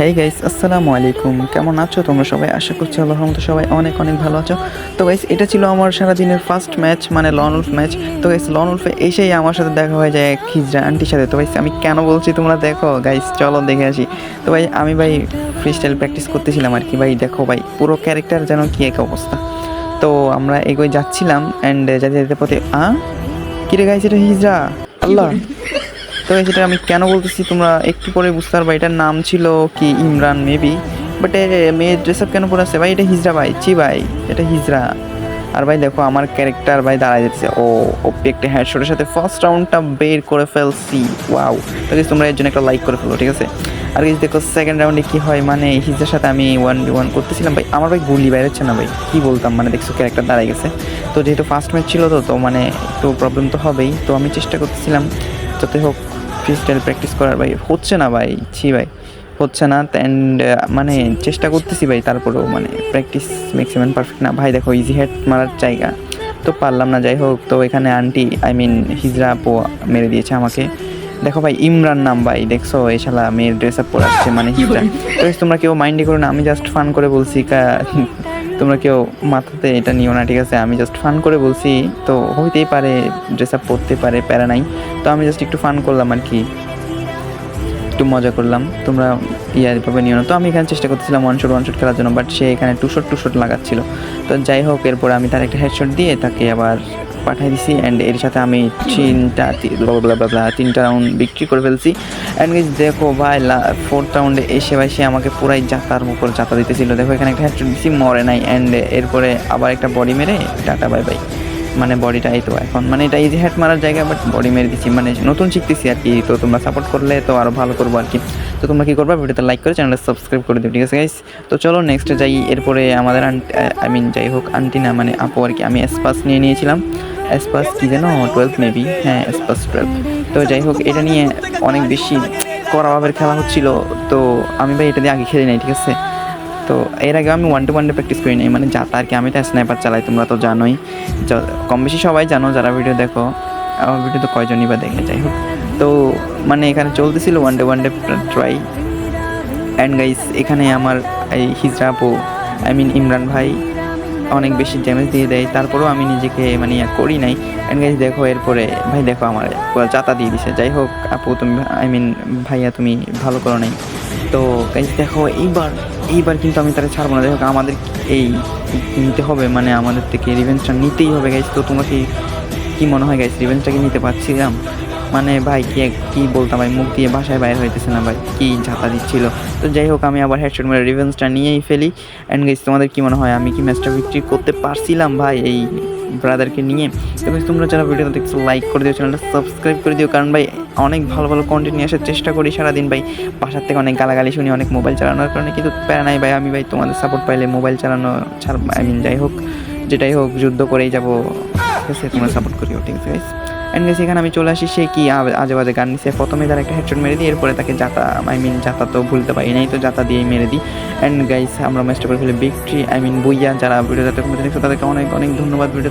Hey guys আসসালামু আলাইকুম কেমন আছো? তোমরা সবাই আশা করছি আল্লাহর রহমতে সবাই অনেক অনেক ভালো আছো। তো গাইস এটা ছিল আমার সারা দিনের ফার্স্ট ম্যাচ মানে লন উলফ ম্যাচ তো গাইস লন উলফে এসেই আমার সাথে দেখা হয়ে যায় খিজরা আন্টির সাথে। তো গাইস আমি কেন বলছি তোমরা দেখো? গাইস চলো দেখে আসি। তো ভাই, আমি ভাই ফ্রি স্টাইল প্র্যাকটিস করতেছিলাম আর কি। ভাই, দেখো ভাই, পুরো ক্যারেক্টার যেন কী এক অবস্থা। তো আমরা এগোয় যাচ্ছিলাম অ্যান্ড যেতে যেতে পথে, আ? কিরে গাইস এটা হিজরা আল্লাহ। তো সেটা আমি কেন বলতেছি তোমরা একটু পরে বুঝতে পারবা, এটার নাম ছিল কি, ইমরান মেবি বাট মেয়ের ড্রেস আপ কেন পরে আছে? ভাই, এটা হিজরা ভাই চি ভাই, এটা হিজরা। আর ভাই, দেখো, আমার ক্যারেক্টার ভাই দাঁড়ায় যাচ্ছে। ও ওপি একটা হেডশটের সাথে ফার্স্ট রাউন্ডটা বের করে ফেলছি। ওয়াও তো তোমরা এর জন্য একটা লাইক করে ফেলো, ঠিক আছে? আর কিছু দেখো সেকেন্ড রাউন্ডে কী হয়? মানে হিজরার সাথে আমি ওয়ান ওয়ান করতেছিলাম। ভাই, আমার ভাই গুলি হচ্ছে না, ভাই। কি বলতাম মানে দেখছ ক্যারেক্টার দাঁড়ায় গেছে। তো যেহেতু ফার্স্ট ম্যাচ ছিল তো তো মানে একটু প্রবলেম তো হবেই। তো আমি চেষ্টা করতেছিলাম, যাতে হোক ফ্রি স্টাইল প্র্যাকটিস করার ভাই হচ্ছে না ভাই ছি ভাই হচ্ছে না অ্যান্ড মানে চেষ্টা করতেছি ভাই তারপরেও মানে প্র্যাকটিস ম্যাক্সিমাম পারফেক্ট না। ভাই দেখো ইজি হেড মারার জায়গা তো পারলাম না যাই হোক তো এখানে আন্টি আই মিন হিজরা আপু মেরে দিয়েছে আমাকে। দেখো ভাই ইমরান নাম ভাই দেখছ শালা মেয়ের ড্রেস আপ পরে আসছে মানে হিজরা। তো তোমরা কেউ মাইন্ডে করো না আমি জাস্ট ফান করে বলছি কা- তোমরা কেউ মাথাতে এটা নিও না, ঠিক আছে? আমি জাস্ট ফান করে বলছি, তো হইতেই পারে ড্রেস আপ পরতে পারে, প্যারা নাই। তো আমি জাস্ট একটু ফান করলাম আর কি। একটু মজা করলাম। তোমরা ইয়ার ভাবে নিও না। তো আমি এখানে চেষ্টা করতেছিলাম ওয়ান শট ওয়ান শট খেলার জন্য বাট সে এখানে টু শট টু শট লাগাচ্ছিল। তো যাই হোক, এরপর আমি তার একটা হেডশট দিয়ে তাকে আবার পাঠিয়ে দিছি অ্যান্ড এর সাথে আমি তিনটা তিনটা রাউন্ড বিক্রি করে ফেলছি। অ্যান্ড দেখো ভাই ফোর্থ রাউন্ডে এসে ভাই সে আমাকে পুরাই জাতার উপর জাতা দিতেছিল। দেখো, এখানে একটা হেডশট দিছি, মরে নাই। অ্যান্ড এরপরে আবার একটা বডি মেরে টাটা বাই বাই মানে বডিটা এই তো এখন মানে এটা ইজি হ্যাট মারার জায়গা বাট বডি মেরে দিচ্ছি মানে নতুন শিখতেছি আর কি, তো তোমরা সাপোর্ট করলে তো আরও ভালো করব আর কি। তো তোমরা কী করবা? ভিডিওতে লাইক করে চ্যানেলটা সাবস্ক্রাইব করে দিও, ঠিক আছে গাইস তো চলো নেক্সটে যাই। এরপরে আমাদের আই মিন যাই হোক আন্টি না মানে আপু আর কি, আমি এসপাস নিয়ে নিয়েছিলাম। এসপাস কি যেন? টুয়েলভ মেবি হ্যাঁ এসপাস টুয়েলভ তো যাই হোক, এটা নিয়ে অনেক বেশি কড়াভাবের খেলা হচ্ছিল। তো আমি ভাই এটা দিয়ে আগে খেলি নাই, ঠিক আছে? তো এর আগে আমি one to one day practice করি নাই। মানে যাতা আর কি, আমি তো স্নাইপার চালাই, তোমরা তো জানোই। কম বেশি সবাই জানো, যারা ভিডিও দেখো, আমার ভিডিও তো কয়জনই বা দেখে, যাই হোক। তো মানে এখানে চলতেছিল one day one day try and guys এখানে আমার এই হিজরা আপু আই মিন ইমরান ভাই অনেক বেশি ড্যামেজ দিয়ে দেয়। তারপরেও আমি নিজেকে মানে করি নাই। অ্যান্ড দেখো, এরপরে, ভাই, দেখো, আমার চাতা দিয়ে দিছে। যাই হোক, আপু, তুমি আই মিন ভাইয়া, তুমি ভালো করো নাই। তো গাইস দেখো, এইবার এইবার কিন্তু আমি তারা ছাড়বো না। দেখো আমাদের এই নিতে হবে। মানে আমাদের থেকে রিভেঞ্জটা নিতেই হবে গাইস তো তোমাকে কি মনে হয় গাইস রিভেঞ্জটাকে নিতে পারছিলাম? মানে ভাই কি কি বলতাম ভাই মুখ দিয়ে ভাষায় বাইর হইতেছে না ভাই কি ঝাঁতা দিচ্ছিল। তো যাই হোক আমি আবার হেডশট মেরে রিভেন্সটা নিয়েই ফেলি। অ্যান্ড গাইস তোমাদের কি মনে হয় আমি কি ম্যাচটা বিক্রি করতে পারছিলাম ভাই এই ব্রাদারকে নিয়ে? guys, তোমরা যারা ভিডিওটা দেখছ লাইক করে দিও চ্যানেলটা সাবস্ক্রাইব করে দিও। কারণ ভাই অনেক ভালো ভালো কন্টেন্ট নিয়ে আসার চেষ্টা করি সারাদিন ভাই। বাসার থেকে অনেক গালাগালি শুনি অনেক মোবাইল চালানোর কারণে কিন্তু প্যারা নাই ভাই। আমি ভাই তোমাদের সাপোর্ট পাইলে মোবাইল চালানো ছাড় আই মিন যাই হোক যেটাই হোক যুদ্ধ করেই যাব। ঠিক আছে তোমরা সাপোর্ট করিও ঠিক আছে অ্যান্ড গেছি এখানে আমি চলে আসি সে কি আজে বাজে গান নিছে। প্রথমে তার একটা হেডশট মেরে দিই এরপরে তাকে জাতা আই মিন জাতা তো ভুলতে পারি নাই তো জাতা দিয়েই মেরে দিই। অ্যান্ড গাইস আমরা ম্যাচটা করে ফেলি বিক্রি আই মিন বইয়া যারা ভিডিও যাতে কমেন্ট দেখছ তাদেরকে অনেক অনেক ধন্যবাদ ভিডিও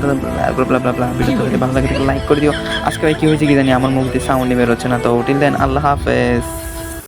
ভিডিও ভালো লাগে লাইক করে দিও। আজকে ভাই কী হয়েছে কি জানি আমার মুখ দিয়ে সাউন্ডে বেরোচ্ছে না তো টিল দেন আল্লাহ হাফেজ।